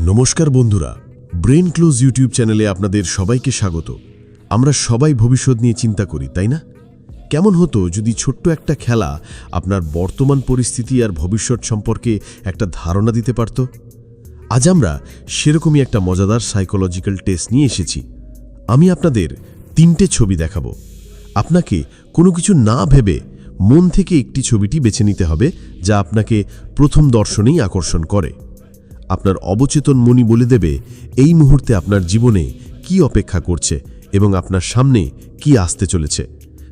নমস্কার বন্ধুরা brain close YouTube চ্যানেলে আপনাদের সবাইকে স্বাগত। আমরা সবাই ভবিষ্যৎ নিয়ে চিন্তা করি, তাই না? কেমন হতো যদি ছোট্ট একটা খেলা আপনার বর্তমান পরিস্থিতি আর ভবিষ্যৎ সম্পর্কে একটা ধারণা দিতে পারত? আজ আমরা সেরকমই একটা মজাদার সাইকোলজিক্যাল টেস্ট নিয়ে এসেছি। আমি আপনাদের তিনটে ছবি দেখাবো। আপনাকে কোনো কিছু না ভেবে মন থেকে একটি ছবিটি বেছে নিতে হবে, যা আপনাকে প্রথম দর্শনেই আকর্ষণ করে। আপনার অবচেতন মনি বলে দেবে, এই মুহূর্তে আপনার জীবনে কি অপেক্ষা করছে এবং আপনার সামনে কি আসতে চলেছে?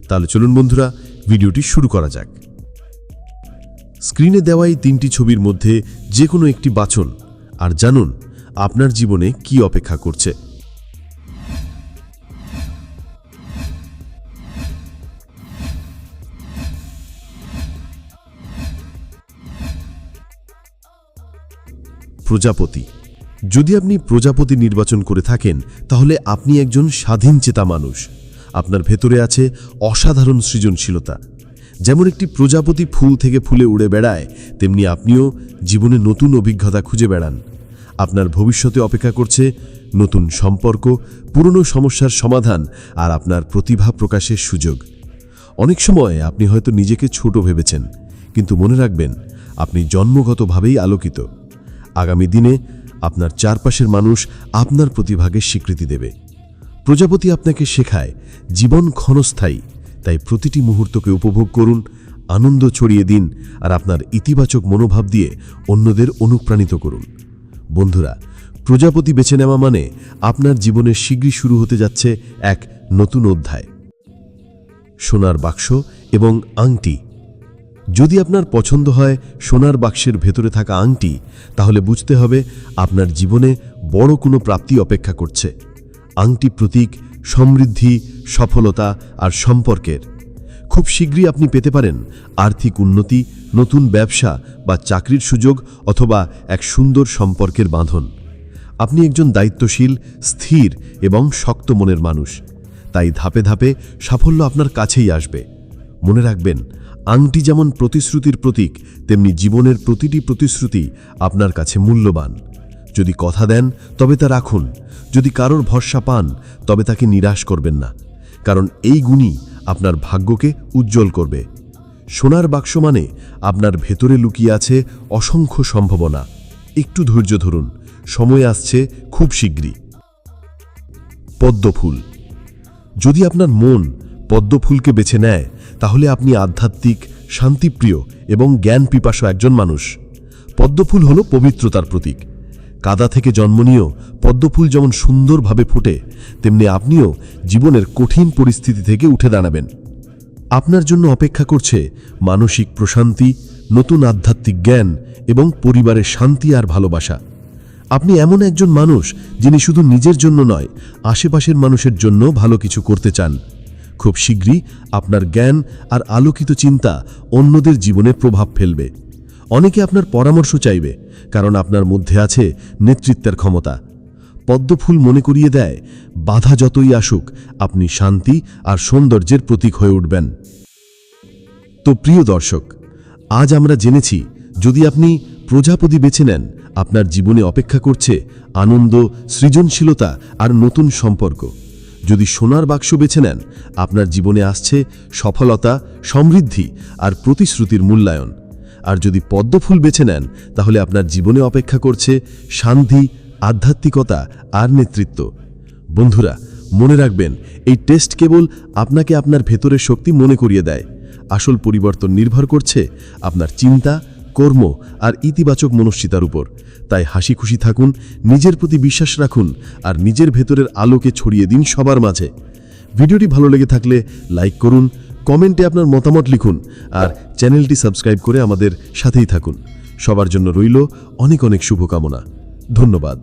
তাহলে চলুন বন্ধুরা, ভিডিওটি শুরু করা যাক। স্ক্রিনে দেওয়া এই তিনটি ছবির মধ্যে যে কোনো একটি বাছন, আর জানুন আপনার জীবনে কি অপেক্ষা করছে। প্রজাপতি। যদি আপনি প্রজাপতি নির্বাচন করে থাকেন, তাহলে আপনি একজন স্বাধীন চেতা মানুষ। আপনার ভেতরে আছে অসাধারণ সৃজনশীলতা। যেমন একটি প্রজাপতি ফুল থেকে ফুলে উড়ে বেড়ায়, তেমনি আপনিও জীবনে নতুন অভিজ্ঞতা খুঁজে বেড়ান। আপনার ভবিষ্যতে অপেক্ষা করছে নতুন সম্পর্ক, পুরনো সমস্যার সমাধান আর আপনার প্রতিভা প্রকাশের সুযোগ। অনেক সময় আপনি হয়তো নিজেকে ছোট ভেবেছেন, কিন্তু মনে রাখবেন, আপনি জন্মগতভাবেই আলোকিত। আগামী দিনে আপনার চারপাশের মানুষ আপনার প্রতিভাকে স্বীকৃতি দেবে। প্রজাপতি আপনাকে শেখায়, জীবন ক্ষণস্থায়ী। তাই প্রতিটি মুহূর্তকে উপভোগ করুন, আনন্দ ছড়িয়ে দিন আর আপনার ইতিবাচক মনোভাব দিয়ে অন্যদের অনুপ্রাণিত করুন। বন্ধুরা, প্রজাপতি বেছে নেওয়া মানে আপনার জীবনের শীঘ্রই শুরু হতে যাচ্ছে এক নতুন অধ্যায়। সোনার বাক্স এবং আংটি যদি আপনার পছন্দ হয় সোনার বাক্সের ভেতরে থাকা আংটি, তাহলে বুঝতে হবে আপনার জীবনে বড় কোনো প্রাপ্তি অপেক্ষা করছে। আংটি প্রতীক, সমৃদ্ধি, সফলতা আর সম্পর্কের। খুব শীঘ্রই আপনি পেতে পারেন আর্থিক উন্নতি, নতুন ব্যবসা বা চাকরির সুযোগ অথবা এক সুন্দর সম্পর্কের বাঁধন। আপনি একজন দায়িত্বশীল, স্থির এবং শক্ত মনের মানুষ। তাই ধাপে ধাপে সাফল্য আপনার কাছেই আসবে। মনে রাখবেন, আংটি যেমন প্রতিশ্রুতির প্রতীক, তেমনি জীবনের প্রতিটি প্রতিশ্রুতি আপনার কাছে মূল্যবান। যদি কথা দেন, তবে তা রাখুন। যদি কারোর ভরসা পান, তবে তাকে নিরাশ করবেন না। কারণ এই গুণই আপনার ভাগ্যকে উজ্জ্বল করবে। সোনার বাক্স মানে আপনার ভেতরে লুকিয়ে আছে অসংখ্য সম্ভাবনা। একটু ধৈর্য ধরুন, সময় আসছে খুব শীঘ্রই। পদ্মফুল। যদি আপনার মন পদ্মফুলকে বেছে নেয়, তাহলে আপনি আধ্যাত্মিক, শান্তিপ্রিয় এবং জ্ঞান পিপাসু একজন মানুষ। পদ্মফুল হল পবিত্রতার প্রতীক। কাদা থেকে জন্ম নিয়েও পদ্মফুল যেমন সুন্দরভাবে ফুটে, তেমনি আপনিও জীবনের কঠিন পরিস্থিতি থেকে উঠে দাঁড়াবেন। আপনার জন্য অপেক্ষা করছে মানসিক প্রশান্তি, নতুন আধ্যাত্মিক জ্ঞান এবং পরিবারের শান্তি আর ভালোবাসা। আপনি এমন একজন মানুষ যিনি শুধু নিজের জন্য নয়, আশেপাশের মানুষের জন্য ভালো কিছু করতে চান। খুব শীঘ্রই আপনার জ্ঞান আর আলোকিত চিন্তা অন্যদের জীবনে প্রভাব ফেলবে। অনেকে আপনার পরামর্শ চাইবে, কারণ আপনার মধ্যে আছে নেতৃত্বের ক্ষমতা। পদ্মফুল মনে করিয়ে দেয়, বাধা যতই আসুক, আপনি শান্তি আর সৌন্দর্যের প্রতীক হয়ে উঠবেন। তো প্রিয় দর্শক, আজ আমরা জেনেছি, যদি আপনি প্রজাপতি বেছে নেন, আপনার জীবনে অপেক্ষা করছে আনন্দ, সৃজনশীলতা আর নতুন সম্পর্ক। যদি সোনার বাক্স বেছে নেন, আপনার জীবনে আসছে সফলতা, সমৃদ্ধি আর প্রতিশ্রুতির মূল্যায়ন। আর যদি পদ্মফুল বেছে নেন, তাহলে আপনার জীবনে অপেক্ষা করছে শান্তি, আধ্যাত্মিকতা আর নেতৃত্ব। বন্ধুরা, মনে রাখবেন, এই টেস্ট কেবল আপনাকে আপনার ভেতরের শক্তি মনে করিয়ে দেয়। আসল পরিবর্তন নির্ভর করছে আপনার চিন্তা কর্ম আর ইতিবাচক মনস্বিতার উপর। তাই হাসি খুশি থাকুন, নিজের প্রতি বিশ্বাস রাখুন আর নিজের ভেতরের আলোকে ছড়িয়ে দিন সবার মাঝে। ভিডিওটি ভালো লেগে থাকলে লাইক করুন, কমেন্টে আপনার মতামত লিখুন আর চ্যানেলটি সাবস্ক্রাইব করে আমাদের সাথেই থাকুন। সবার জন্য রইল অনেক অনেক শুভকামনা। ধন্যবাদ।